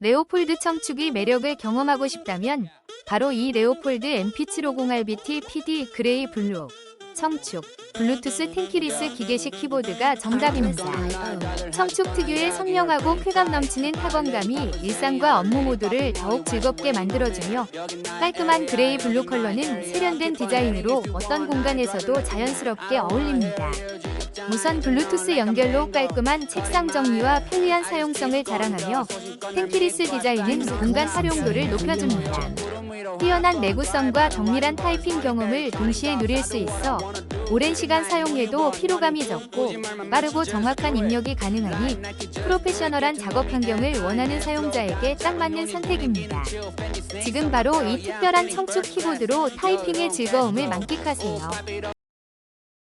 레오폴드 청축이 매력을 경험하고 싶다면 바로 이 레오폴드 MP750RBT PD 그레이 블루 청축 블루투스 텐키리스 기계식 키보드가 정답입니다. 청축 특유의 선명하고 쾌감 넘치는 타건감이 일상과 업무 모두를 더욱 즐겁게 만들어주며 깔끔한 그레이 블루 컬러는 세련된 디자인으로 어떤 공간에서도 자연스럽게 어울립니다. 무선 블루투스 연결로 깔끔한 책상 정리와 편리한 사용성을 자랑하며 텐키리스 디자인은 공간 활용도를 높여줍니다. 뛰어난 내구성과 정밀한 타이핑 경험을 동시에 누릴 수 있어 오랜 시간 사용해도 피로감이 적고 빠르고 정확한 입력이 가능하니 프로페셔널한 작업 환경을 원하는 사용자에게 딱 맞는 선택입니다. 지금 바로 이 특별한 청축 키보드로 타이핑의 즐거움을 만끽하세요.